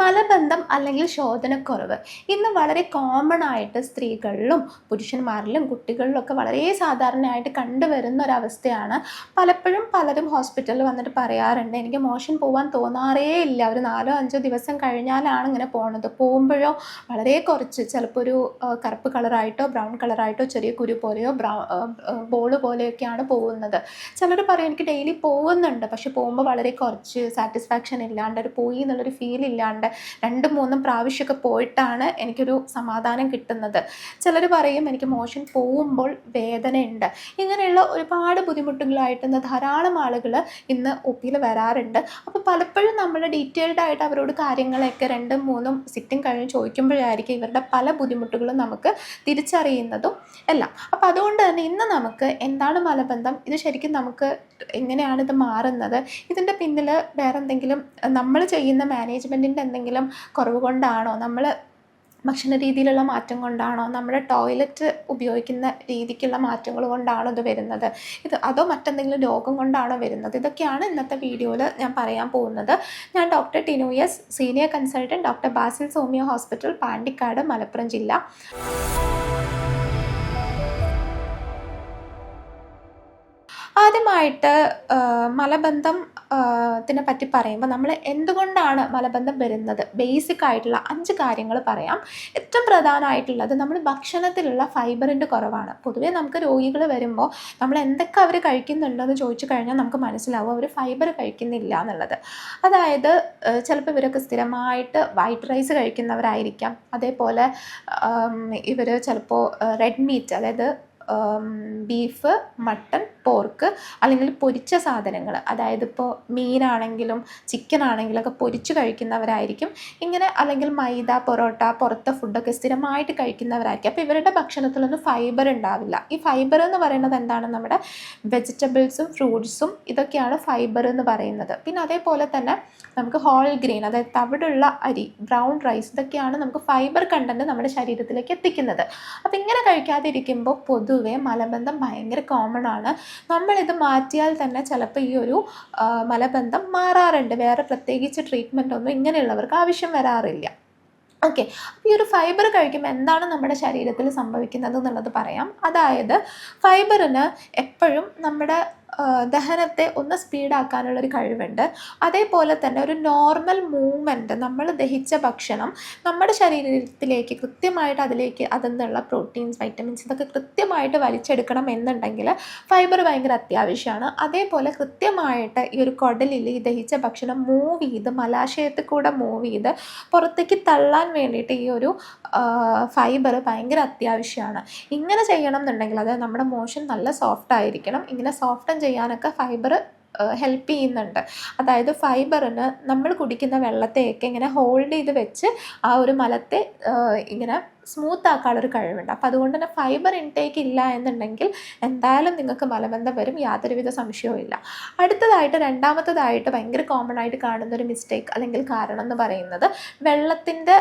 മലബന്ധം അല്ലെങ്കിൽ ശോധനക്കുറവ് ഇന്ന് വളരെ കോമൺ ആയിട്ട് സ്ത്രീകളിലും പുരുഷന്മാരിലും കുട്ടികളിലും ഒക്കെ വളരെ സാധാരണയായിട്ട് കണ്ടുവരുന്ന ഒരവസ്ഥയാണ് പലപ്പോഴും പലരും ഹോസ്പിറ്റലിൽ വന്നിട്ട് പറയാറുണ്ട് എനിക്ക് മോഷൻ പോകാൻ തോന്നാറേ ഇല്ല. ഒരു നാലോ അഞ്ചോ ദിവസം കഴിഞ്ഞാലാണ് ഇങ്ങനെ പോകുന്നത് പോകുമ്പോഴോ വളരെ കുറച്ച് ചിലപ്പോൾ ഒരു കറുപ്പ് കളറായിട്ടോ ബ്രൗൺ കളറായിട്ടോ ചെറിയ കുരു പോലെയോ ബ്രൗ ബോൾ പോലെയൊക്കെയാണ് പോകുന്നത്. ചിലർ പറയും എനിക്ക് ഡെയിലി പോകുന്നുണ്ട്. പക്ഷെ പോകുമ്പോൾ വളരെ കുറച്ച് സാറ്റിസ്ഫാക്ഷൻ ഇല്ലാണ്ട് ഒരു പോയി എന്നുള്ളൊരു ഫീൽ ഇല്ലാണ്ട് രണ്ടും മൂന്നും പ്രാവശ്യമൊക്കെ പോയിട്ടാണ് എനിക്കൊരു സമാധാനം കിട്ടുന്നത്. ചിലർ പറയും എനിക്ക് മോഷൻ പോകുമ്പോൾ വേദനയുണ്ട്. ഇങ്ങനെയുള്ള ഒരുപാട് ബുദ്ധിമുട്ടുകളായിട്ട് ഇന്ന് ധാരാളം ആളുകൾ ഇന്ന് ഒ പിയിൽ വരാറുണ്ട്. അപ്പോൾ പലപ്പോഴും നമ്മൾ ഡീറ്റെയിൽഡ് ആയിട്ട് അവരോട് കാര്യങ്ങളൊക്കെ രണ്ടും മൂന്നും സിറ്റിംഗ് കഴിഞ്ഞ് ചോദിക്കുമ്പോഴായിരിക്കും ഇവരുടെ പല ബുദ്ധിമുട്ടുകളും നമുക്ക് തിരിച്ചറിയുന്നതും എല്ലാം. അപ്പോൾ അതുകൊണ്ട് തന്നെ ഇന്ന് നമുക്ക് എന്താണ് മലബന്ധം? ഇത് ശരിക്കും നമുക്ക് എങ്ങനെയാണ് ഇത് മാറുന്നത്? ഇതിന്റെ പിന്നിൽ വേറെന്തെങ്കിലും നമ്മൾ ചെയ്യുന്ന മാനേജ്മെന്റിന്റെ എന്തെങ്കിലും കുറവ് കൊണ്ടാണോ? നമ്മൾ ഭക്ഷണ രീതിയിലുള്ള മാറ്റം കൊണ്ടാണോ? നമ്മുടെ ടോയ്ലറ്റ് ഉപയോഗിക്കുന്ന രീതിക്കുള്ള മാറ്റങ്ങൾ കൊണ്ടാണോ ഇത് വരുന്നത്? ഇത് അതോ മറ്റെന്തെങ്കിലും രോഗം കൊണ്ടാണോ വരുന്നത്? ഇതൊക്കെയാണ് ഇന്നത്തെ വീഡിയോയിൽ ഞാൻ പറയാൻ പോകുന്നത്. ഞാൻ doctor Tinu S senior consultant doctor Basil homoeo hospital Pandikkad Malappuram ജില്ല. ആദ്യമായിട്ട് മലബന്ധം ത്തിനെ പറ്റി പറയുമ്പോൾ നമ്മൾ എന്തുകൊണ്ടാണ് മലബന്ധം വരുന്നത്? ബേസിക് ആയിട്ടുള്ള അഞ്ച് കാര്യങ്ങൾ പറയാം. ഏറ്റവും പ്രധാനമായിട്ടുള്ളത് നമ്മൾ ഭക്ഷണത്തിലുള്ള ഫൈബറിന്റെ കുറവാണ്. പൊതുവേ നമുക്ക് രോഗികൾ വരുമ്പോൾ നമ്മൾ എന്തൊക്കെ അവർ കഴിക്കുന്നുണ്ടെന്ന് ചോദിച്ചു കഴിഞ്ഞാൽ നമുക്ക് മനസ്സിലാവും അവർ ഫൈബർ കഴിക്കുന്നില്ല എന്നുള്ളത്. അതായത് ചിലപ്പോൾ ഇവരൊക്കെ സ്ഥിരമായിട്ട് വൈറ്റ് റൈസ് കഴിക്കുന്നവരായിരിക്കാം. അതേപോലെ ഇവർ ചിലപ്പോൾ റെഡ് മീറ്റ് അതായത് ബീഫ് മട്ടൺ പോർക്ക് അല്ലെങ്കിൽ പൊരിച്ച സാധനങ്ങൾ. അതായത് ഇപ്പോൾ മീനാണെങ്കിലും ചിക്കൻ ആണെങ്കിലും ഒക്കെ പൊരിച്ച് കഴിക്കുന്നവരായിരിക്കും. ഇങ്ങനെ അല്ലെങ്കിൽ മൈദ പൊറോട്ട പുറത്തെ ഫുഡൊക്കെ സ്ഥിരമായിട്ട് കഴിക്കുന്നവരായിരിക്കും. അപ്പോൾ ഇവരുടെ ഭക്ഷണത്തിലൊന്നും ഫൈബർ ഉണ്ടാവില്ല. ഈ ഫൈബർ എന്ന് പറയുന്നത് എന്താണ് നമ്മുടെ വെജിറ്റബിൾസും ഫ്രൂട്ട്സും ഇതൊക്കെയാണ് ഫൈബർ എന്ന് പറയുന്നത്. പിന്നെ അതേപോലെ തന്നെ നമുക്ക് ഹോൾ ഗ്രെയിൻ അതായത് തവിടുള്ള അരി ബ്രൗൺ റൈസ് ഇതൊക്കെയാണ് നമുക്ക് ഫൈബർ കണ്ടന്റ് നമ്മുടെ ശരീരത്തിലേക്ക് എത്തിക്കുന്നത്. അപ്പോൾ ഇങ്ങനെ കഴിക്കാതെ ഇരിക്കുമ്പോൾ പൊതുവെ മലബന്ധം ഭയങ്കര കോമൺ ആണ്. നമ്മളിത് മാറ്റിയാൽ തന്നെ ചിലപ്പോൾ ഈ ഒരു മലബന്ധം മാറാറുണ്ട്. വേറെ പ്രത്യേകിച്ച് ട്രീറ്റ്മെന്റ് ഒന്നും ഇങ്ങനെയുള്ളവർക്ക് ആവശ്യം വരാറില്ല. ഓക്കെ അപ്പോൾ ഈ ഒരു ഫൈബർ കഴിക്കുമ്പോൾ എന്താണ് നമ്മുടെ ശരീരത്തിൽ സംഭവിക്കുന്നത് എന്നുള്ളത് പറയാം. അതായത് ഫൈബറിന് എപ്പോഴും നമ്മുടെ ദഹനത്തെ ഒന്ന് സ്പീഡാക്കാനുള്ളൊരു കഴിവുണ്ട്. അതേപോലെ തന്നെ ഒരു നോർമൽ മൂവ്മെന്റ് നമ്മൾ ദഹിച്ച ഭക്ഷണം നമ്മുടെ ശരീരത്തിലേക്ക് കൃത്യമായിട്ട് അതിലേക്ക് അതിൽ നിന്നുള്ള പ്രോട്ടീൻസ് വൈറ്റമിൻസ് ഇതൊക്കെ കൃത്യമായിട്ട് വലിച്ചെടുക്കണം എന്നുണ്ടെങ്കിൽ ഫൈബർ ഭയങ്കര അത്യാവശ്യമാണ്. അതേപോലെ കൃത്യമായിട്ട് ഈ ഒരു കുടലിൽ ഈ ദഹിച്ച ഭക്ഷണം മൂവ് ചെയ്ത് മലാശയത്തിൽ കൂടെ മൂവ് ചെയ്ത് പുറത്തേക്ക് തള്ളാൻ വേണ്ടിയിട്ട് ഈ ഒരു ഫൈബർ ഭയങ്കര അത്യാവശ്യമാണ്. ഇങ്ങനെ ചെയ്യണം എന്നുണ്ടെങ്കിൽ അതായത് നമ്മുടെ മോഷൻ നല്ല സോഫ്റ്റ് ആയിരിക്കണം. ഇങ്ങനെ സോഫ്റ്റൻ ചെയ്യാനൊക്കെ ഫൈബർ ഹെൽപ്പ് ചെയ്യുന്നുണ്ട്. അതായത് ഫൈബറിന് നമ്മൾ കുടിക്കുന്ന വെള്ളത്തെയൊക്കെ ഇങ്ങനെ ഹോൾഡ് ചെയ്ത് വെച്ച് ആ ഒരു മലത്തെ ഇങ്ങനെ സ്മൂത്ത് ആക്കാനുള്ളൊരു കഴിവുണ്ട്. അപ്പോൾ അതുകൊണ്ട് തന്നെ ഫൈബർ ഇൻടേക്ക് ഇല്ല എന്നുണ്ടെങ്കിൽ എന്തായാലും നിങ്ങൾക്ക് മലബന്ധം വരും യാതൊരുവിധ സംശയവും ഇല്ല. അടുത്തതായിട്ട് രണ്ടാമത്തതായിട്ട് ഭയങ്കര കോമൺ ആയിട്ട് കാണുന്ന ഒരു മിസ്റ്റേക്ക് അല്ലെങ്കിൽ കാരണം എന്ന് പറയുന്നത് വെള്ളത്തിന്റെ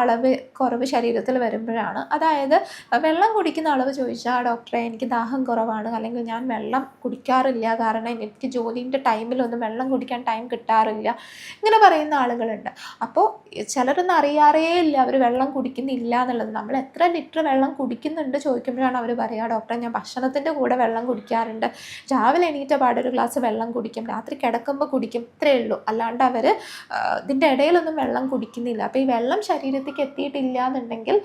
അളവ് കുറവ് ശരീരത്തിൽ വരുമ്പോഴാണ്. അതായത് വെള്ളം കുടിക്കുന്ന അളവ് ചോദിച്ചാൽ ഡോക്ടറെ എനിക്ക് ദാഹം കുറവാണ്. അല്ലെങ്കിൽ ഞാൻ വെള്ളം കുടിക്കാറില്ല. കാരണം എനിക്ക് ജോലിന്റെ ടൈമിലൊന്നും വെള്ളം കുടിക്കാൻ ടൈം കിട്ടാറില്ല. ഇങ്ങനെ പറയുന്ന ആളുകളുണ്ട്. അപ്പോൾ ചിലരൊന്നും അറിയാറേ ഇല്ല. അവർ വെള്ളം കുടിക്കുന്നില്ല എന്നുള്ളത്. നമ്മൾ എത്ര ലിറ്റർ വെള്ളം കുടിക്കുന്നുണ്ട് ചോദിക്കുമ്പോഴാണ് അവർ പറയുക ഡോക്ടറെ ഞാൻ ഭക്ഷണത്തിന്റെ കൂടെ വെള്ളം കുടിക്കാറുണ്ട്. രാവിലെ എണീറ്റ പാടെ ഒരു ഗ്ലാസ് വെള്ളം കുടിക്കും രാത്രി കിടക്കുമ്പോൾ കുടിക്കും ഇത്രയേ ഉള്ളൂ. അല്ലാണ്ട് അവർ ഇതിന്റെ ഇടയിലൊന്നും വെള്ളം കുടിക്കുന്നില്ല. അപ്പോൾ ഈ വെള്ളം ശരീരത്തേക്ക് എത്തിയിട്ടില്ല എന്നുണ്ടെങ്കിൽ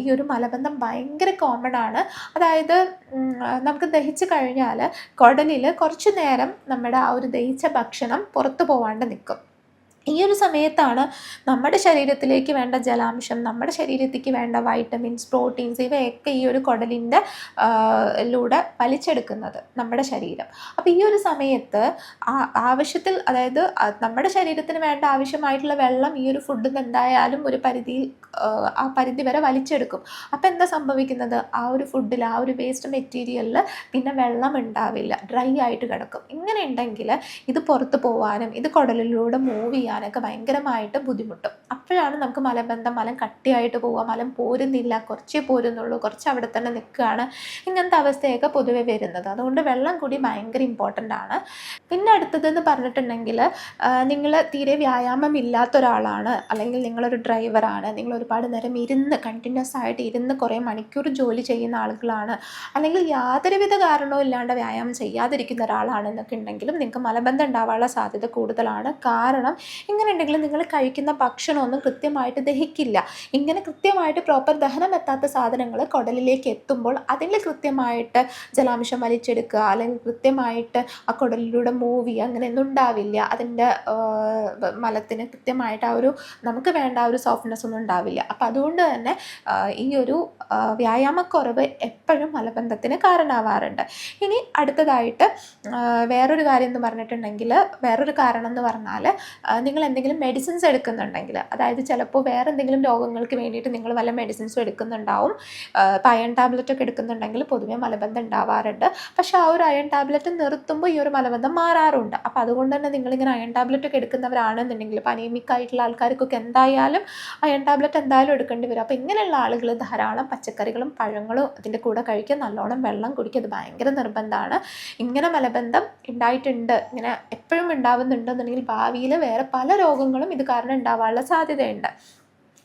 ഈ ഒരു മലബന്ധം ഭയങ്കര കോമൺ ആണ്. അതായത് നമുക്ക് ദഹിച്ച് കഴിഞ്ഞാൽ കുടലിൽ കുറച്ച് നേരം നമ്മുടെ ആ ഒരു ദഹിച്ച ഭക്ഷണം പുറത്തു പോവാണ്ട് നിൽക്കും ഈ ഒരു സമയത്താണ് നമ്മുടെ ശരീരത്തിലേക്ക് വേണ്ട ജലാംശം നമ്മുടെ ശരീരത്തിലേക്ക് വേണ്ട വൈറ്റമിൻസ് പ്രോട്ടീൻസ് ഇവയൊക്കെ ഈ ഒരു കുടലിന്റെ ലൂടെ വലിച്ചെടുക്കുന്നത് നമ്മുടെ ശരീരം. അപ്പോൾ ഈ ഒരു സമയത്ത് ആവശ്യത്തിൽ അതായത് നമ്മുടെ ശരീരത്തിന് വേണ്ട ആവശ്യമായിട്ടുള്ള വെള്ളം ഈ ഒരു ഫുഡിൽ നിന്ന് എന്തായാലും ഒരു പരിധിയിൽ ആ, പരിധി വരെ വലിച്ചെടുക്കും. അപ്പോൾ എന്താ സംഭവിക്കുന്നത്? ആ ഒരു ഫുഡിൽ ആ ഒരു വേസ്റ്റ് മെറ്റീരിയലിൽ പിന്നെ വെള്ളം ഉണ്ടാവില്ല. ഡ്രൈ ആയിട്ട് കിടക്കും. ഇങ്ങനെ ഉണ്ടെങ്കിൽ ഇത് പുറത്ത് പോകാനും ഇത് കുടലിലൂടെ മൂവ് ചെയ്യാനും ചെയ്യാനൊക്കെ ഭയങ്കരമായിട്ട് ബുദ്ധിമുട്ടും. അപ്പോഴാണ് നമുക്ക് മലബന്ധം മലം കട്ടിയായിട്ട് പോവുക മലം പോരുന്നില്ല കുറച്ചേ പോരുന്നുള്ളൂ കുറച്ച് അവിടെ തന്നെ നിൽക്കുകയാണ് ഇങ്ങനത്തെ അവസ്ഥയൊക്കെ പൊതുവെ വരുന്നത്. അതുകൊണ്ട് വെള്ളം കൂടി ഭയങ്കര ഇമ്പോർട്ടന്റ് ആണ്. പിന്നെ അടുത്തതെന്ന് പറഞ്ഞിട്ടുണ്ടെങ്കിൽ നിങ്ങൾ തീരെ വ്യായാമം ഇല്ലാത്ത ഒരാളാണ് അല്ലെങ്കിൽ നിങ്ങളൊരു ഡ്രൈവറാണ് നിങ്ങൾ ഒരുപാട് നേരം ഇരുന്ന് കണ്ടിന്യൂസ് ആയിട്ട് ഇരുന്ന് കുറേ മണിക്കൂർ ജോലി ചെയ്യുന്ന ആളുകളാണ് അല്ലെങ്കിൽ യാതൊരുവിധ കാരണവും ഇല്ലാണ്ട് വ്യായാമം ചെയ്യാതിരിക്കുന്ന ഒരാളാണെന്നൊക്കെ ഉണ്ടെങ്കിലും നിങ്ങൾക്ക് മലബന്ധം ഉണ്ടാവാനുള്ള സാധ്യത കൂടുതലാണ്. കാരണം ഇങ്ങനെ ഉണ്ടെങ്കിൽ നിങ്ങൾ കഴിക്കുന്ന ഭക്ഷണമൊന്നും കൃത്യമായിട്ട് ദഹിക്കില്ല. ഇങ്ങനെ കൃത്യമായിട്ട് പ്രോപ്പർ ദഹനം എത്താത്ത സാധനങ്ങൾ കുടലിലേക്ക് എത്തുമ്പോൾ അതിൽ കൃത്യമായിട്ട് ജലാംശം വലിച്ചെടുക്കുക അല്ലെങ്കിൽ കൃത്യമായിട്ട് ആ കുടലിലൂടെ മൂവ് ചെയ്യുക അങ്ങനെയൊന്നും ഉണ്ടാവില്ല. അതിന്റെ മലത്തിന് കൃത്യമായിട്ട് ആ ഒരു നമുക്ക് വേണ്ട ആ ഒരു സോഫ്റ്റ്നെസ് ഒന്നും ഉണ്ടാവില്ല. അപ്പം അതുകൊണ്ട് തന്നെ ഈ ഒരു വ്യായാമക്കുറവ് എപ്പോഴും മലബന്ധത്തിന് കാരണമാവാറുണ്ട്. ഇനി അടുത്തതായിട്ട് വേറൊരു കാര്യം എന്ന് പറഞ്ഞിട്ടുണ്ടെങ്കിൽ വേറൊരു കാരണം എന്ന് പറഞ്ഞാൽ നിങ്ങൾ എന്തെങ്കിലും മെഡിസിൻസ് എടുക്കുന്നുണ്ടെങ്കിൽ അതായത് ചിലപ്പോൾ വേറെ എന്തെങ്കിലും രോഗങ്ങൾക്ക് വേണ്ടിയിട്ട് നിങ്ങൾ വല്ല മെഡിസിൻസും എടുക്കുന്നുണ്ടാവും. ഇപ്പോൾ അയൺ ടാബ്ലറ്റ് ഒക്കെ എടുക്കുന്നുണ്ടെങ്കിൽ പൊതുവേ മലബന്ധം ഉണ്ടാവാറുണ്ട്. പക്ഷേ ആ ഒരു അയൺ ടാബ്ലറ്റ് നിർത്തുമ്പോൾ ഈ ഒരു മലബന്ധം മാറാറുണ്ട്. അപ്പോൾ അതുകൊണ്ട് തന്നെ നിങ്ങളിങ്ങനെ അയൺ ടാബ്ലറ്റ് ഒക്കെ എടുക്കുന്നവരാണെന്നുണ്ടെങ്കിൽ ഇപ്പോൾ അനീമിക് ആയിട്ടുള്ള ആൾക്കാർക്കൊക്കെ എന്തായാലും അയൺ ടാബ്ലറ്റ് എന്തായാലും എടുക്കേണ്ടി വരും. അപ്പോൾ ഇങ്ങനെയുള്ള ആളുകൾ ധാരാളം പച്ചക്കറികളും പഴങ്ങളും അതിന്റെ കൂടെ കഴിക്കുക നല്ലോണം വെള്ളം കുടിക്കുക അത് ഭയങ്കര നിർബന്ധമാണ്. ഇങ്ങനെ മലബന്ധം ഉണ്ടായിട്ടുണ്ട് ഇങ്ങനെ എപ്പോഴും ഉണ്ടാവുന്നുണ്ടെന്നുണ്ടെങ്കിൽ ഭാവിയിൽ വേറെ പല രോഗങ്ങളും ഇത് കാരണം ഉണ്ടാവാനുള്ള സാധ്യതയുണ്ട്.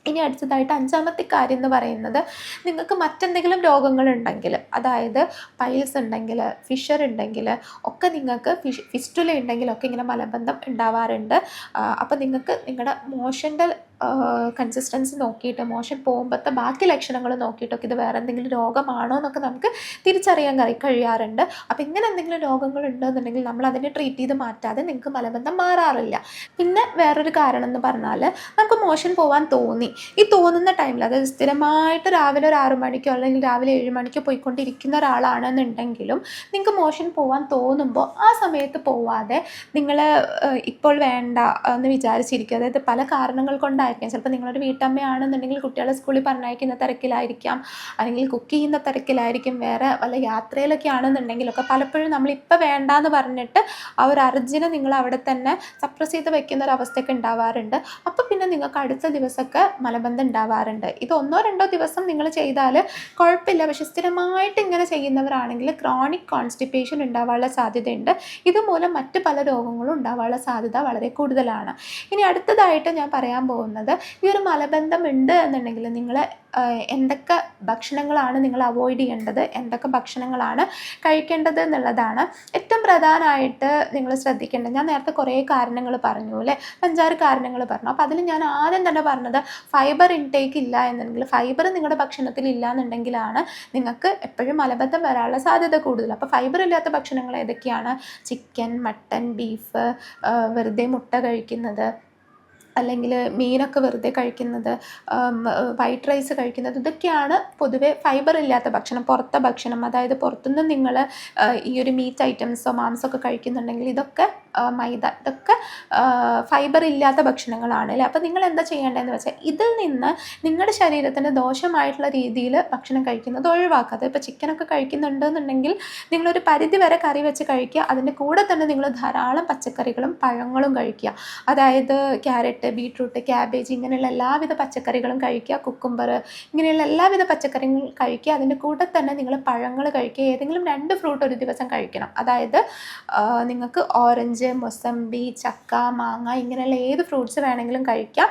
ഇനി അടുത്തതായിട്ട് അഞ്ചാമത്തെ കാര്യം എന്ന് പറയുന്നത് നിങ്ങൾക്ക് മറ്റെന്തെങ്കിലും രോഗങ്ങളുണ്ടെങ്കിൽ അതായത് പൈൽസ് ഉണ്ടെങ്കിൽ ഫിഷർ ഉണ്ടെങ്കിൽ ഒക്കെ നിങ്ങൾക്ക് ഫിഷ് ഫിസ്റ്റുല ഉണ്ടെങ്കിലൊക്കെ ഇങ്ങനെ മലബന്ധം ഉണ്ടാവാറുണ്ട്. അപ്പോൾ നിങ്ങൾക്ക് നിങ്ങളുടെ മോഷന്റെ കൺസിസ്റ്റൻസി നോക്കിയിട്ട് മോഷൻ പോകുമ്പോഴത്തെ ബാക്കി ലക്ഷണങ്ങൾ നോക്കിയിട്ടൊക്കെ ഇത് വേറെ എന്തെങ്കിലും രോഗമാണോ എന്നൊക്കെ നമുക്ക് തിരിച്ചറിയാൻ കഴിയാറുണ്ട്. അപ്പോൾ ഇങ്ങനെ എന്തെങ്കിലും രോഗങ്ങൾ ഉണ്ടെന്നുണ്ടെങ്കിൽ നമ്മൾ അതിനെ ട്രീറ്റ് ചെയ്ത് മാറ്റാതെ നിങ്ങൾക്ക് മലബന്ധം മാറാറില്ല. പിന്നെ വേറൊരു കാരണം എന്ന് പറഞ്ഞാൽ നമുക്ക് മോഷൻ പോകാൻ തോന്നി. ഈ തോന്നുന്ന ടൈമിൽ അതായത് സ്ഥിരമായിട്ട് രാവിലെ ഒരു ആറു മണിക്കോ അല്ലെങ്കിൽ രാവിലെ ഏഴ് മണിക്കോ പോയിക്കൊണ്ടിരിക്കുന്ന ഒരാളാണെന്നുണ്ടെങ്കിലും നിങ്ങൾക്ക് മോഷൻ പോകാൻ തോന്നുമ്പോൾ ആ സമയത്ത് പോവാതെ നിങ്ങൾ ഇപ്പോൾ വേണ്ട എന്ന് വിചാരിച്ചിരിക്കുക അതായത് പല കാരണങ്ങൾ കൊണ്ടായിരിക്കാം ചിലപ്പോൾ നിങ്ങളൊരു വീട്ടമ്മയാണെന്നുണ്ടെങ്കിൽ കുട്ടികളെ സ്കൂളിൽ പറഞ്ഞയക്കുന്ന തിരക്കിലായിരിക്കാം. അല്ലെങ്കിൽ കുക്ക് ചെയ്യുന്ന തിരക്കിലായിരിക്കും. വേറെ വല്ല യാത്രയിലൊക്കെ ആണെന്നുണ്ടെങ്കിലൊക്കെ പലപ്പോഴും നമ്മളിപ്പോൾ വേണ്ടാന്ന് പറഞ്ഞിട്ട് ആ ഒരു അർജിനെ നിങ്ങൾ അവിടെ തന്നെ സപ്രസ് ചെയ്ത് വെക്കുന്ന ഒരു അവസ്ഥയൊക്കെ ഉണ്ടാവാറുണ്ട്. അപ്പോൾ പിന്നെ നിങ്ങൾക്ക് അടുത്ത ദിവസമൊക്കെ മലബന്ധം ഉണ്ടാവാറുണ്ട്. ഇത് ഒന്നോ രണ്ടോ ദിവസം നിങ്ങൾ ചെയ്താൽ കുഴപ്പമില്ല. പക്ഷെ സ്ഥിരമായിട്ട് ഇങ്ങനെ ചെയ്യുന്നവരാണെങ്കിൽ ക്രോണിക് കോൺസ്റ്റിപ്പേഷൻ ഉണ്ടാവാനുള്ള സാധ്യതയുണ്ട്. ഇതുമൂലം മറ്റ് പല രോഗങ്ങളും ഉണ്ടാവാനുള്ള സാധ്യത വളരെ കൂടുതലാണ്. ഇനി അടുത്തതായിട്ട് ഞാൻ പറയാൻ പോകുന്നത് ഈ ഒരു മലബന്ധം ഉണ്ട് എന്നുണ്ടെങ്കിൽ നിങ്ങൾ എന്തൊക്കെ ഭക്ഷണങ്ങളാണ് നിങ്ങൾ അവോയ്ഡ് ചെയ്യേണ്ടത് എന്തൊക്കെ ഭക്ഷണങ്ങളാണ് കഴിക്കേണ്ടത് എന്നുള്ളതാണ് ഏറ്റവും പ്രധാനമായിട്ട് നിങ്ങൾ ശ്രദ്ധിക്കേണ്ടത്. ഞാൻ നേരത്തെ കുറേ കാരണങ്ങൾ പറഞ്ഞു അല്ലേ? അഞ്ചാറ് കാരണങ്ങൾ പറഞ്ഞു. അപ്പോൾ അതിൽ ഞാൻ ആദ്യം തന്നെ പറഞ്ഞത് ഫൈബർ ഇൻടേക്ക് ഇല്ല എന്നുണ്ടെങ്കിൽ ഫൈബർ നിങ്ങളുടെ ഭക്ഷണത്തിൽ ഇല്ല എന്നുണ്ടെങ്കിലാണ് നിങ്ങൾക്ക് എപ്പോഴും മലബന്ധം വരാനുള്ള സാധ്യത കൂടുതൽ. അപ്പോൾ ഫൈബർ ഇല്ലാത്ത ഭക്ഷണങ്ങൾ ഏതൊക്കെയാണ്? ചിക്കൻ മട്ടൻ ബീഫ് വെറുതെ മുട്ട കഴിക്കുന്നത് അല്ലെങ്കിൽ മീനൊക്കെ വെറുതെ കഴിക്കുന്നത് വൈറ്റ് റൈസ് കഴിക്കുന്നത് ഇതൊക്കെയാണ് പൊതുവെ ഫൈബർ ഇല്ലാത്ത ഭക്ഷണം പുറത്തെ ഭക്ഷണം. അതായത് പുറത്തുനിന്ന് നിങ്ങൾ ഈ ഒരു മീറ്റ് ഐറ്റംസോ മാംസമൊക്കെ കഴിക്കുന്നുണ്ടെങ്കിൽ ഇതൊക്കെ മൈദ ഇതൊക്കെ ഫൈബർ ഇല്ലാത്ത ഭക്ഷണങ്ങളാണ് അല്ലേ? അപ്പോൾ നിങ്ങൾ എന്താ ചെയ്യേണ്ടതെന്ന് വെച്ചാൽ ഇതിൽ നിന്ന് നിങ്ങളുടെ ശരീരത്തിന് ദോഷമായിട്ടുള്ള രീതിയിൽ ഭക്ഷണം കഴിക്കുന്നത് ഒഴിവാക്കുക അത് ഇപ്പോൾ ചിക്കനൊക്കെ കഴിക്കുന്നുണ്ടെന്നുണ്ടെങ്കിൽ നിങ്ങളൊരു പരിധി വരെ കറി വെച്ച് കഴിക്കുക. അതിന്റെ കൂടെ തന്നെ നിങ്ങൾ ധാരാളം പച്ചക്കറികളും പഴങ്ങളും കഴിക്കുക. അതായത് ക്യാരറ്റ് ബീട്രൂട്ട് ക്യാബേജ് ഇങ്ങനെയുള്ള എല്ലാവിധ പച്ചക്കറികളും കഴിക്കുക കുക്കുംബർ ഇങ്ങനെയുള്ള എല്ലാവിധ പച്ചക്കറികളും കഴിക്കുക. അതിന്റെ കൂടെ തന്നെ നിങ്ങൾ പഴങ്ങൾ കഴിക്കുക. ഏതെങ്കിലും രണ്ട് ഫ്രൂട്ട് ഒരു ദിവസം കഴിക്കണം. അതായത് നിങ്ങൾക്ക് ഓറഞ്ച് മൊസമ്പി ചക്ക മാങ്ങ ഇങ്ങനെയുള്ള ഏത് ഫ്രൂട്ട്സ് വേണമെങ്കിലും കഴിക്കാം.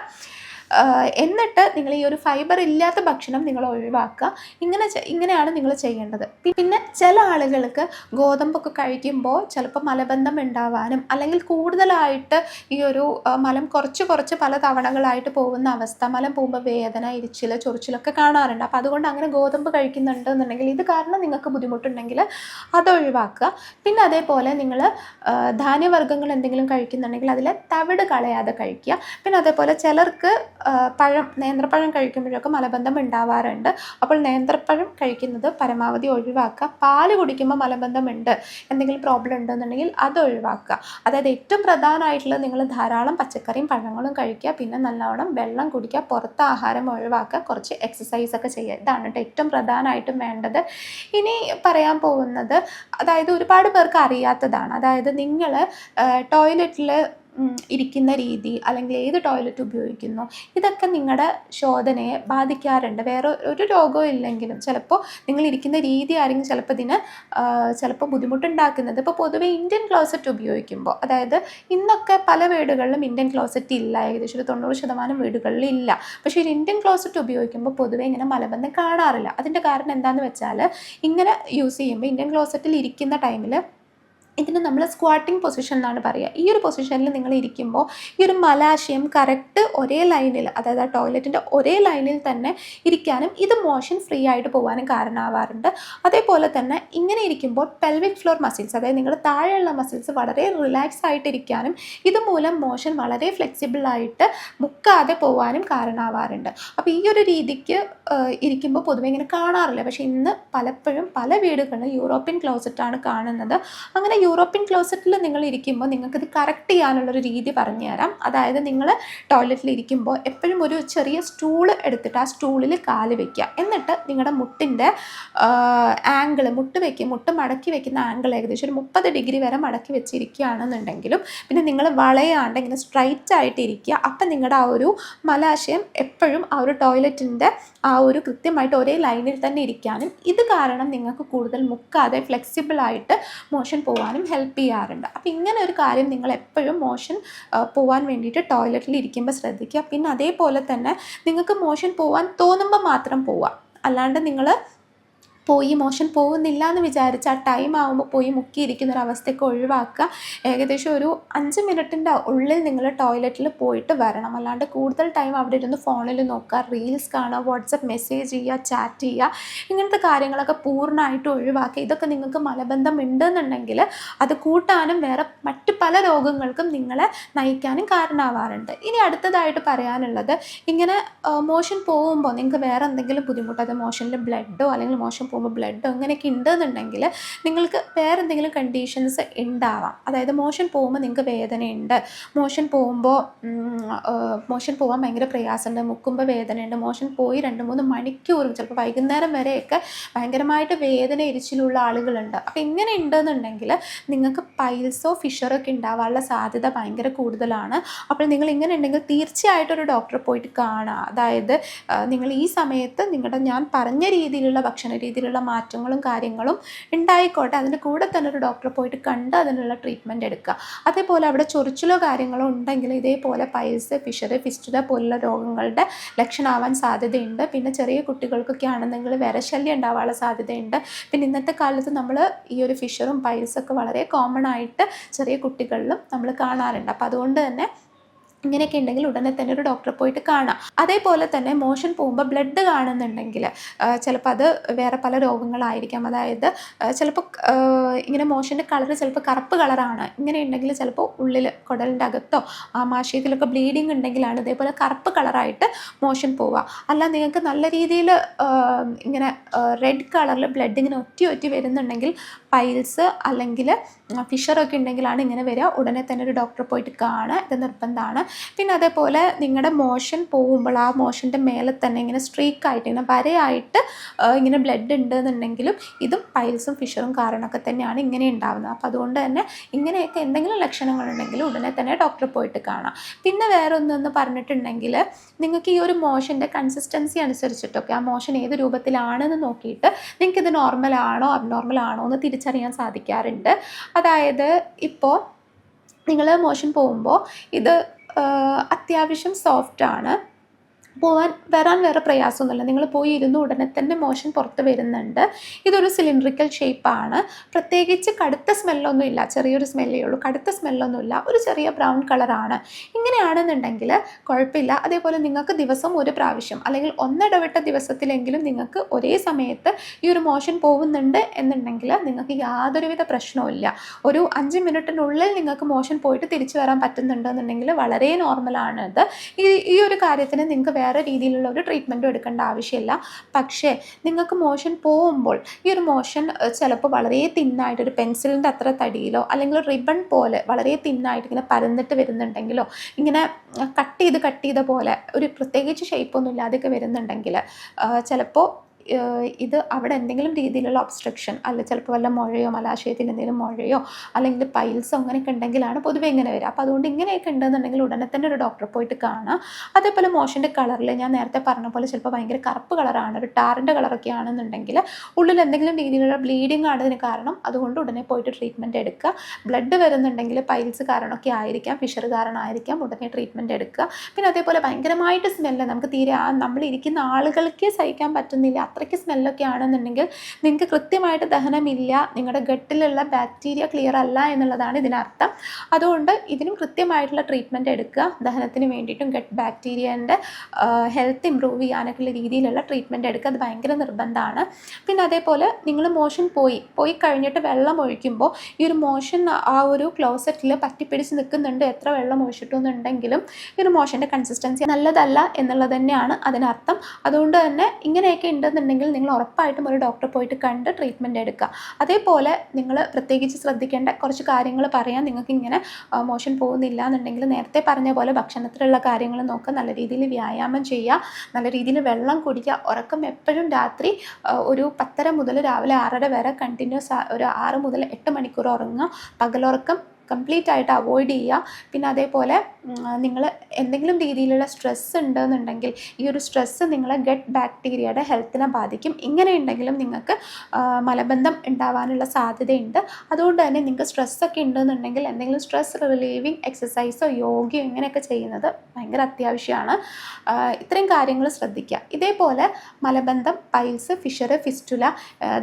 എന്നിട്ട് നിങ്ങൾ ഈ ഒരു ഫൈബർ ഇല്ലാത്ത ഭക്ഷണം നിങ്ങൾ ഒഴിവാക്കുക. ഇങ്ങനെ ഇങ്ങനെയാണ് നിങ്ങൾ ചെയ്യേണ്ടത്. പിന്നെ ചില ആളുകൾക്ക് ഗോതമ്പൊക്കെ കഴിക്കുമ്പോൾ ചിലപ്പോൾ മലബന്ധം ഉണ്ടാവാനും അല്ലെങ്കിൽ കൂടുതലായിട്ട് ഈ ഒരു മലം കുറച്ച് കുറച്ച് പല തവണകളായിട്ട് പോകുന്ന അവസ്ഥ മലം പോകുമ്പോൾ വേദന ഇരിച്ചിൽ ചൊറിച്ചിലൊക്കെ കാണാറുണ്ട്. അപ്പോൾ അതുകൊണ്ട് അങ്ങനെ ഗോതമ്പ് കഴിക്കുന്നുണ്ട് എന്നുണ്ടെങ്കിൽ ഇത് കാരണം നിങ്ങൾക്ക് ബുദ്ധിമുട്ടുണ്ടെങ്കിൽ അത് ഒഴിവാക്കുക. പിന്നെ അതേപോലെ നിങ്ങൾ ധാന്യവർഗങ്ങൾ എന്തെങ്കിലും കഴിക്കുന്നുണ്ടെങ്കിൽ അതിലെ തവിട് കളയാതെ കഴിക്കുക. പിന്നെ അതേപോലെ ചിലർക്ക് പഴം നേന്ത്രപ്പഴം കഴിക്കുമ്പോഴൊക്കെ മലബന്ധം ഉണ്ടാവാറുണ്ട്. അപ്പോൾ നേന്ത്രപ്പഴം കഴിക്കുന്നത് പരമാവധി ഒഴിവാക്കുക. പാൽ കുടിക്കുമ്പോൾ മലബന്ധം ഉണ്ട്. എന്തെങ്കിലും പ്രോബ്ലം ഉണ്ടെന്നുണ്ടെങ്കിൽ അത് ഒഴിവാക്കുക. അതായത് ഏറ്റവും പ്രധാനമായിട്ടുള്ളത് നിങ്ങൾ ധാരാളം പച്ചക്കറിയും പഴങ്ങളും കഴിക്കുക. പിന്നെ നല്ലവണ്ണം വെള്ളം കുടിക്കുക. പുറത്ത് ആഹാരം ഒഴിവാക്കുക. കുറച്ച് എക്സസൈസ് ഒക്കെ ചെയ്യുക. ഇതാണ് കേട്ടോ ഏറ്റവും പ്രധാനമായിട്ടും വേണ്ടത്. ഇനി പറയാൻ പോകുന്നത് അതായത് ഒരുപാട് പേർക്ക് അറിയാത്തതാണ്. അതായത് നിങ്ങൾ ടോയ്ലറ്റിൽ ഇരിക്കുന്ന രീതി അല്ലെങ്കിൽ ഏത് ടോയ്ലറ്റ് ഉപയോഗിക്കുന്നു ഇതൊക്കെ നിങ്ങളുടെ ശോധനയെ ബാധിക്കാറുണ്ട്. വേറെ ഒരു രോഗവും ഇല്ലെങ്കിലും ചിലപ്പോൾ നിങ്ങൾ ഇരിക്കുന്ന രീതി ആരെങ്കിലും ചിലപ്പോൾ ഇതിന് ചിലപ്പോൾ ബുദ്ധിമുട്ടുണ്ടാക്കുന്നത്. ഇപ്പോൾ പൊതുവേ ഇന്ത്യൻ ക്ലോസറ്റ് ഉപയോഗിക്കുമ്പോൾ അതായത് ഇന്നൊക്കെ പല വീടുകളിലും ഇന്ത്യൻ ക്ലോസറ്റ് ഇല്ല ഏകദേശം ഒരു തൊണ്ണൂറ് ശതമാനം വീടുകളിൽ ഇല്ല. പക്ഷേ ഒരു ഇന്ത്യൻ ക്ലോസറ്റ് ഉപയോഗിക്കുമ്പോൾ പൊതുവെ ഇങ്ങനെ മലബന്ധം കാണാറില്ല. അതിന്റെ കാരണം എന്താണെന്ന് വെച്ചാൽ ഇങ്ങനെ യൂസ് ചെയ്യുമ്പോൾ ഇന്ത്യൻ ക്ലോസറ്റിൽ ഇരിക്കുന്ന ടൈമിൽ ഇതിന് നമ്മൾ സ്ക്വാട്ടിംഗ് പൊസിഷൻ എന്നാണ് പറയുക ഈ ഒരു പൊസിഷനിൽ നിങ്ങൾ ഇരിക്കുമ്പോൾ ഈ ഒരു മലാശയം കറക്റ്റ് ഒരേ ലൈനിൽ അതായത് ആ ടോയ്ലറ്റിന്റെ ഒരേ ലൈനിൽ തന്നെ ഇരിക്കാനും ഇത് മോഷൻ ഫ്രീ ആയിട്ട് പോകാനും കാരണമാവാറുണ്ട്. അതേപോലെ തന്നെ ഇങ്ങനെ ഇരിക്കുമ്പോൾ പെൽവിക് ഫ്ലോർ മസിൽസ് അതായത് നിങ്ങളുടെ താഴെയുള്ള മസിൽസ് വളരെ റിലാക്സ് ആയിട്ടിരിക്കാനും ഇതുമൂലം മോഷൻ വളരെ ഫ്ലെക്സിബിളായിട്ട് മുക്കാതെ പോകാനും കാരണമാവാറുണ്ട്. അപ്പോൾ ഈ ഒരു രീതിക്ക് ഇരിക്കുമ്പോൾ പൊതുവെ ഇങ്ങനെ കാണാറില്ല. പക്ഷേ ഇന്ന് പലപ്പോഴും പല വീടുകളിൽ യൂറോപ്യൻ ക്ലോസറ്റാണ് കാണുന്നത്. അങ്ങനെ യൂറോപ്യൻ ക്ലോസറ്റിൽ നിങ്ങൾ ഇരിക്കുമ്പോൾ നിങ്ങൾക്കിത് കറക്റ്റ് ചെയ്യാനുള്ളൊരു രീതി പറഞ്ഞു തരാം അതായത് നിങ്ങൾ ടോയ്ലറ്റിൽ ഇരിക്കുമ്പോൾ എപ്പോഴും ഒരു ചെറിയ സ്റ്റൂൾ എടുത്തിട്ട് ആ സ്റ്റൂളിൽ കാൽ വെക്കുക. എന്നിട്ട് നിങ്ങളുടെ മുട്ടിന്റെ ആംഗിൾ മുട്ട് വയ്ക്കുക മുട്ട് മടക്കി വെക്കുന്ന ആംഗിൾ ഏകദേശം ഒരു മുപ്പത് ഡിഗ്രി വരെ മടക്കി വെച്ചിരിക്കുകയാണെന്നുണ്ടെങ്കിലും പിന്നെ നിങ്ങൾ വളയാണ്ട് ഇങ്ങനെ സ്ട്രൈറ്റ് ആയിട്ട് ഇരിക്കുക. അപ്പം നിങ്ങളുടെ ആ ഒരു മലാശയം എപ്പോഴും ആ ഒരു ടോയ്ലറ്റിന്റെ ആ ഒരു കൃത്യമായിട്ട് ഒരേ ലൈനിൽ തന്നെ ഇരിക്കാനും ഇത് കാരണം നിങ്ങൾക്ക് കൂടുതൽ മുക്കാതെ ഫ്ലെക്സിബിൾ ആയിട്ട് മോഷൻ പോകാനും ഹെൽപ്പ് ചെയ്യാറുണ്ട്. അപ്പോൾ ഇങ്ങനെ ഒരു കാര്യം നിങ്ങൾ എപ്പോഴും മോഷൻ പോകാൻ വേണ്ടിയിട്ട് ടോയ്ലറ്റിൽ ഇരിക്കുമ്പോൾ ശ്രദ്ധിക്കുക. പിന്നെ അതേപോലെ തന്നെ നിങ്ങൾക്ക് മോഷൻ പോകാൻ തോന്നുമ്പോൾ മാത്രം പോവുക. അല്ലാണ്ട് നിങ്ങൾ പോയി മോഷൻ പോകുന്നില്ല എന്ന് വിചാരിച്ച് ആ ടൈം ആകുമ്പോൾ പോയി മുക്കിയിരിക്കുന്ന ഒരു അവസ്ഥയൊക്കെ ഒഴിവാക്കുക. ഏകദേശം ഒരു അഞ്ച് മിനിറ്റിന്റെ ഉള്ളിൽ നിങ്ങൾ ടോയ്ലറ്റിൽ പോയിട്ട് വരണം. അല്ലാണ്ട് കൂടുതൽ ടൈം അവിടെ ഇരുന്ന് ഫോണിൽ നോക്കുക റീൽസ് കാണുക വാട്സപ്പ് മെസ്സേജ് ചെയ്യുക ചാറ്റ് ചെയ്യുക ഇങ്ങനത്തെ കാര്യങ്ങളൊക്കെ പൂർണമായിട്ട് ഒഴിവാക്കുക. ഇതൊക്കെ നിങ്ങൾക്ക് മലബന്ധം ഉണ്ടെന്നുണ്ടെങ്കിൽ അത് കൂട്ടാനും വേറെ മറ്റ് പല രോഗങ്ങൾക്കും നിങ്ങളെ നയിക്കാനും കാരണമാവാറുണ്ട്. ഇനി അടുത്തതായിട്ട് പറയാനുള്ളത് ഇങ്ങനെ മോഷൻ പോകുമ്പോൾ നിങ്ങൾക്ക് വേറെ എന്തെങ്കിലും ബുദ്ധിമുട്ട് അത് മോഷനിൽ ബ്ലഡോ അല്ലെങ്കിൽ മോഷൻ പോകുമ്പോൾ ബ്ലഡ് അങ്ങനെയൊക്കെ ഉണ്ടെന്നുണ്ടെങ്കിൽ നിങ്ങൾക്ക് വേറെ എന്തെങ്കിലും കണ്ടീഷൻസ് ഉണ്ടാവാം. അതായത് മോഷൻ പോകുമ്പോൾ നിങ്ങൾക്ക് വേദനയുണ്ട്. മോഷൻ പോകുമ്പോൾ മോഷൻ പോകാൻ ഭയങ്കര പ്രയാസമുണ്ട്. മുക്കുമ്പോൾ വേദനയുണ്ട്. മോഷൻ പോയി രണ്ട് മൂന്ന് മണിക്കൂറും ചിലപ്പോൾ വൈകുന്നേരം വരെയൊക്കെ ഭയങ്കരമായിട്ട് വേദന എരിച്ചിലുള്ള ആളുകളുണ്ട്. അപ്പോൾ ഇങ്ങനെ ഉണ്ടെന്നുണ്ടെങ്കിൽ നിങ്ങൾക്ക് പൈൽസോ ഫിഷറോ ഒക്കെ ഉണ്ടാവാനുള്ള സാധ്യത ഭയങ്കര കൂടുതലാണ്. അപ്പോൾ നിങ്ങൾ ഇങ്ങനെ ഉണ്ടെങ്കിൽ തീർച്ചയായിട്ടും ഒരു ഡോക്ടറെ പോയിട്ട് കാണുക അതായത് നിങ്ങൾ ഈ സമയത്ത് നിങ്ങളുടെ ഞാൻ പറഞ്ഞ രീതിയിലുള്ള ഭക്ഷണ രീതിയിലുള്ള മാറ്റങ്ങളും കാര്യങ്ങളും ഉണ്ടായിക്കോട്ടെ. അതിന്റെ കൂടെ തന്നെ ഒരു ഡോക്ടറെ പോയിട്ട് കണ്ട് അതിനുള്ള ട്രീറ്റ്മെന്റ് എടുക്കുക. അതേപോലെ അവിടെ ചൊറിച്ചിലോ കാര്യങ്ങളോ ഉണ്ടെങ്കിൽ ഇതേപോലെ പൈൽസ് ഫിഷർ ഫിസ്റ്റുല പോലുള്ള രോഗങ്ങളുടെ ലക്ഷണമാവാൻ സാധ്യതയുണ്ട്. പിന്നെ ചെറിയ കുട്ടികൾക്കൊക്കെ ആണെന്നെങ്കിൽ വിരശല്യം ഉണ്ടാവാനുള്ള സാധ്യതയുണ്ട്. പിന്നെ ഇന്നത്തെ കാലത്ത് നമ്മൾ ഈ ഒരു ഫിഷറും പൈൽസൊക്കെ വളരെ കോമൺ ആയിട്ട് ചെറിയ കുട്ടികളിലും നമ്മൾ കാണാറുണ്ട്. അപ്പോൾ അതുകൊണ്ട് തന്നെ ഇങ്ങനെയൊക്കെ ഉണ്ടെങ്കിൽ ഉടനെ തന്നെ ഒരു ഡോക്ടറെ പോയിട്ട് കാണാം. അതേപോലെ തന്നെ മോഷൻ പോകുമ്പോൾ ബ്ലഡ് കാണുന്നുണ്ടെങ്കിൽ ചിലപ്പോൾ അത് വേറെ പല രോഗങ്ങളായിരിക്കാം. അതായത് ചിലപ്പോൾ ഇങ്ങനെ മോഷന്റെ കളർ ചിലപ്പോൾ കറുപ്പ് കളറാണ് ഇങ്ങനെ ഉണ്ടെങ്കിൽ ചിലപ്പോൾ ഉള്ളിൽ കുടലിന്റെ അകത്തോ ആമാശയത്തിലൊക്കെ ബ്ലീഡിങ് ഉണ്ടെങ്കിലാണ് ഇതേപോലെ കറുപ്പ് കളറായിട്ട് മോഷൻ പോവുക. അല്ല നിങ്ങൾക്ക് നല്ല രീതിയിൽ ഇങ്ങനെ റെഡ് കളറിൽ ബ്ലഡ് ഇങ്ങനെ ഒറ്റി ഒറ്റി വരുന്നുണ്ടെങ്കിൽ പൈൽസ് അല്ലെങ്കിൽ ഫിഷറൊക്കെ ഉണ്ടെങ്കിലാണ് ഇങ്ങനെ വരിക. ഉടനെ തന്നെ ഒരു ഡോക്ടറെ പോയിട്ട് കാണുക. ഇത് നിർബന്ധമാണ്. പിന്നെ അതേപോലെ നിങ്ങളുടെ മോഷൻ പോകുമ്പോൾ ആ മോഷന്റെ മേലെ തന്നെ ഇങ്ങനെ സ്ട്രീക്കായിട്ട് ഇങ്ങനെ വരയായിട്ട് ഇങ്ങനെ ബ്ലഡ് ഉണ്ട് എന്നുണ്ടെങ്കിലും ഇതും പൈൽസും ഫിഷറും കാരണമൊക്കെ തന്നെയാണ് ഇങ്ങനെ ഉണ്ടാവുന്നത്. അപ്പോൾ അതുകൊണ്ട് തന്നെ ഇങ്ങനെയൊക്കെ എന്തെങ്കിലും ലക്ഷണങ്ങളുണ്ടെങ്കിൽ ഉടനെ തന്നെ ഡോക്ടറെ പോയിട്ട് കാണാം. പിന്നെ വേറെ ഒന്നെന്ന് പറഞ്ഞിട്ടുണ്ടെങ്കിൽ നിങ്ങൾക്ക് ഈ ഒരു മോഷന്റെ കൺസിസ്റ്റൻസി അനുസരിച്ചിട്ടൊക്കെ ആ മോഷൻ ഏത് രൂപത്തിലാണെന്ന് നോക്കിയിട്ട് നിങ്ങൾക്ക് ഇത് നോർമൽ ആണോ അബ്നോർമൽ ആണോ എന്ന് തിരിച്ചറിയാൻ സാധിക്കാറുണ്ട്. അതായത് ഇപ്പോൾ നിങ്ങൾ മോഷൻ പോകുമ്പോൾ ഇത് അത്യാവശ്യം സോഫ്റ്റ് പോകാൻ വരാൻ വേറെ പ്രയാസമൊന്നുമില്ല. നിങ്ങൾ പോയി ഇരുന്ന് ഉടനെ തന്നെ മോഷൻ പുറത്ത് വരുന്നുണ്ട്. ഇതൊരു സിലിണ്ടറിക്കൽ ഷേപ്പാണ് പ്രത്യേകിച്ച് കടുത്ത സ്മെല്ലൊന്നും ഇല്ല. ചെറിയൊരു സ്മെല്ലേ ഉള്ളൂ. കടുത്ത സ്മെല്ലൊന്നുമില്ല ഒരു ചെറിയ ബ്രൗൺ കളറാണ് ഇങ്ങനെയാണെന്നുണ്ടെങ്കിൽ കുഴപ്പമില്ല. അതേപോലെ നിങ്ങൾക്ക് ദിവസം ഒരു പ്രാവശ്യം അല്ലെങ്കിൽ ഒന്നിടവിട്ട ദിവസത്തിലെങ്കിലും നിങ്ങൾക്ക് ഒരേ സമയത്ത് ഈ ഒരു മോഷൻ പോകുന്നുണ്ട് എന്നുണ്ടെങ്കിൽ നിങ്ങൾക്ക് യാതൊരുവിധ പ്രശ്നവുമില്ല ഒരു അഞ്ച് മിനിറ്റിനുള്ളിൽ നിങ്ങൾക്ക് മോഷൻ പോയിട്ട് തിരിച്ചു വരാൻ പറ്റുന്നുണ്ടെന്നുണ്ടെങ്കിൽ വളരെ നോർമലാണ് ഇത്. ഈ ഈ ഒരു കാര്യത്തിന് നിങ്ങൾക്ക് വേറെ രീതിയിലുള്ള ഒരു ട്രീറ്റ്മെന്റും എടുക്കേണ്ട ആവശ്യമില്ല. പക്ഷേ നിങ്ങൾക്ക് മോഷൻ പോകുമ്പോൾ ഈ ഒരു മോഷൻ ചിലപ്പോൾ വളരെ തിന്നായിട്ട് ഒരു പെൻസിലിന്റെ അത്ര തടിയിലോ അല്ലെങ്കിൽ റിബൺ പോലെ വളരെ തിന്നായിട്ട് ഇങ്ങനെ പരന്നിട്ട് വരുന്നുണ്ടെങ്കിലോ ഇങ്ങനെ കട്ട് ചെയ്ത് കട്ട് ചെയ്ത പോലെ ഒരു പ്രത്യേകിച്ച് ഷേപ്പൊന്നും ഇല്ലാതെയൊക്കെ വരുന്നുണ്ടെങ്കിൽ ചിലപ്പോൾ ഇത് അവിടെ എന്തെങ്കിലും രീതിയിലുള്ള ഒബ്സ്ട്രക്ഷൻ അല്ല ചിലപ്പോൾ വല്ല മുഴയോ മലാശയത്തിൽ എന്തെങ്കിലും മുഴയോ അല്ലെങ്കിൽ പൈൽസോ അങ്ങനെയൊക്കെ ഉണ്ടെങ്കിലാണ് പൊതുവെ ഇങ്ങനെ വരിക. അപ്പോൾ അതുകൊണ്ട് ഇങ്ങനെയൊക്കെ ഉണ്ടെന്നുണ്ടെങ്കിൽ ഉടനെ തന്നെ ഒരു ഡോക്ടറെ പോയിട്ട് കാണാം അതേപോലെ മോഷന്റെ കളറിൽ ഞാൻ നേരത്തെ പറഞ്ഞ പോലെ ചിലപ്പോൾ ഭയങ്കര കറുപ്പ് കളറാണ് ഒരു ടാറിന്റെ കളറൊക്കെ ആണെന്നുണ്ടെങ്കിൽ ഉള്ളിൽ എന്തെങ്കിലും രീതിയിലുള്ള ബ്ലീഡിങ് ആണതിന് കാരണം അതുകൊണ്ട് ഉടനെ പോയിട്ട് ട്രീറ്റ്മെന്റ് എടുക്കുക. ബ്ലഡ് വരുന്നുണ്ടെങ്കിൽ പൈൽസ് കാരണമൊക്കെ ആയിരിക്കാം ഫിഷർ കാരണമായിരിക്കാം ഉടനെ ട്രീറ്റ്മെന്റ് എടുക്കുക. പിന്നെ അതേപോലെ ഭയങ്കരമായിട്ട് സ്മെല്ല് നമുക്ക് തീരെ ആ നമ്മൾ ഇരിക്കുന്ന ആളുകൾക്ക് സഹിക്കാൻ പറ്റുന്നില്ല അത്രയ്ക്ക് സ്മെല്ലൊക്കെ ആണെന്നുണ്ടെങ്കിൽ നിങ്ങൾക്ക് കൃത്യമായിട്ട് ദഹനമില്ല നിങ്ങളുടെ ഗട്ടിലുള്ള ബാക്ടീരിയ ക്ലിയർ അല്ല എന്നുള്ളതാണ് ഇതിനർത്ഥം. അതുകൊണ്ട് ഇതിനും കൃത്യമായിട്ടുള്ള ട്രീറ്റ്മെന്റ് എടുക്കുക. ദഹനത്തിന് വേണ്ടിയിട്ടും ഗട്ട് ബാക്ടീരിയന്റെ ഹെൽത്ത് ഇമ്പ്രൂവ് ചെയ്യാനൊക്കെയുള്ള രീതിയിലുള്ള ട്രീറ്റ്മെന്റ് എടുക്കുക. അത് ഭയങ്കര നിർബന്ധമാണ്. പിന്നെ അതേപോലെ നിങ്ങൾ മോഷൻ പോയി പോയി കഴിഞ്ഞിട്ട് വെള്ളം ഒഴിക്കുമ്പോൾ ഈ ഒരു മോഷൻ ആ ഒരു ക്ലോസറ്റിൽ പറ്റിപ്പിടിച്ച് നിൽക്കുന്നുണ്ട് എത്ര വെള്ളം ഒഴിച്ചിട്ടുണ്ടെങ്കിലും ഈ ഒരു മോഷന്റെ കൺസിസ്റ്റൻസി നല്ലതല്ല എന്നുള്ളത് തന്നെയാണ് അതിനർത്ഥം. അതുകൊണ്ട് തന്നെ ഇങ്ങനെയൊക്കെ ഉണ്ടെന്നുണ്ടെങ്കിൽ നിങ്ങൾ ഉറപ്പായിട്ടും ഒരു ഡോക്ടറെ പോയിട്ട് കണ്ട് ട്രീറ്റ്മെന്റ് എടുക്കുക. അതേപോലെ നിങ്ങൾ പ്രത്യേകിച്ച് ശ്രദ്ധിക്കേണ്ട കുറച്ച് കാര്യങ്ങൾ പറയാം നിങ്ങൾക്ക് ഇങ്ങനെ മോഷൻ പോകുന്നില്ല എന്നുണ്ടെങ്കിൽ നേരത്തെ പറഞ്ഞ പോലെ ഭക്ഷണത്തിലുള്ള കാര്യങ്ങൾ നോക്കുക. നല്ല രീതിയിൽ വ്യായാമം ചെയ്യുക. നല്ല രീതിയിൽ വെള്ളം കുടിക്കുക. ഉറക്കം എപ്പോഴും രാത്രി ഒരു പത്തര മുതൽ രാവിലെ ആറര വരെ കണ്ടിന്യൂസ് ഒരു ആറ് മുതൽ എട്ട് മണിക്കൂർ ഉറങ്ങുക. പകലുറക്കം കംപ്ലീറ്റ് ആയിട്ട് അവോയ്ഡ് ചെയ്യുക. പിന്നെ അതേപോലെ നിങ്ങൾ എന്തെങ്കിലും രീതിയിലുള്ള സ്ട്രെസ് ഉണ്ടെന്നുണ്ടെങ്കിൽ ഈ ഒരു സ്ട്രെസ്സ് നിങ്ങളെ ഗട്ട് ബാക്ടീരിയയുടെ ഹെൽത്തിനെ ബാധിക്കും. ഇങ്ങനെ ഉണ്ടെങ്കിലും നിങ്ങൾക്ക് മലബന്ധം ഉണ്ടാവാനുള്ള സാധ്യതയുണ്ട്. അതുകൊണ്ട് തന്നെ നിങ്ങൾക്ക് സ്ട്രെസ്സൊക്കെ ഉണ്ടെന്നുണ്ടെങ്കിൽ എന്തെങ്കിലും സ്ട്രെസ് റിലീവിങ് എക്സസൈസോ യോഗയോ ഇങ്ങനെയൊക്കെ ചെയ്യുന്നത് ഭയങ്കര അത്യാവശ്യമാണ്. ഇത്രയും കാര്യങ്ങൾ ശ്രദ്ധിക്കുക. ഇതേപോലെ മലബന്ധം പൈൽസ് ഫിഷർ ഫിസ്റ്റുല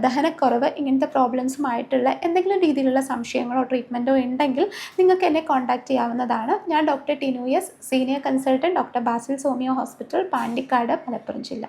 ദഹനക്കുറവ് ഇങ്ങനത്തെ പ്രോബ്ലംസുമായിട്ടുള്ള എന്തെങ്കിലും രീതിയിലുള്ള സംശയങ്ങളോ ട്രീറ്റ്മെന്റോ ഉണ്ടെങ്കിൽ നിങ്ങൾക്ക് എന്നെ കോൺടാക്റ്റ് ചെയ്യാവുന്നതാണ്. ഞാൻ doctor Tinu S senior consultant doctor Basil homoeo hospital Pandikkad Malappuram ജില്ല.